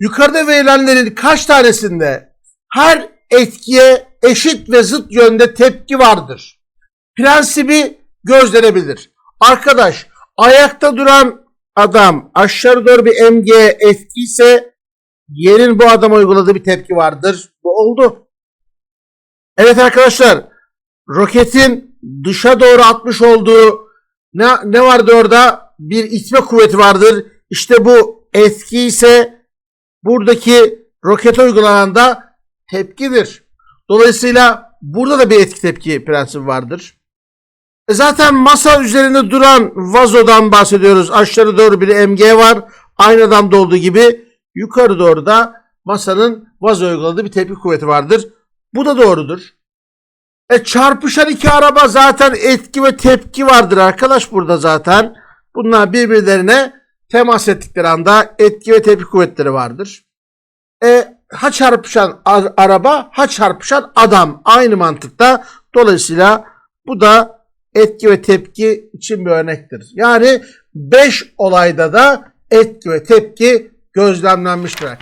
yukarıda verilenlerin kaç tanesinde her etkiye eşit ve zıt yönde tepki vardır? Prensibi gözlenebilir. Arkadaş ayakta duran adam aşağı doğru bir mg etki ise yerin bu adama uyguladığı bir tepki vardır. Bu oldu. Evet arkadaşlar roketin dışa doğru atmış olduğu ne, ne vardı orada? Bir itme kuvveti vardır. İşte bu etki ise buradaki rokete uygulanan da tepkidir. Dolayısıyla burada da bir etki tepki prensibi vardır. E zaten masa üzerinde duran vazodan bahsediyoruz. Aşağı doğru bir mg var. Aynı adamda olduğu gibi yukarı doğru da masanın vazo uyguladığı bir tepki kuvveti vardır. Bu da doğrudur. E çarpışan iki araba zaten etki ve tepki vardır arkadaş burada zaten. Bunlar birbirlerine temas ettikleri anda etki ve tepki kuvvetleri vardır. E ha çarpışan araba ha çarpışan adam aynı mantıkta. Dolayısıyla bu da etki ve tepki için bir örnektir. Yani 5 olayda da etki ve tepki gözlemlenmiştir arkadaşlar.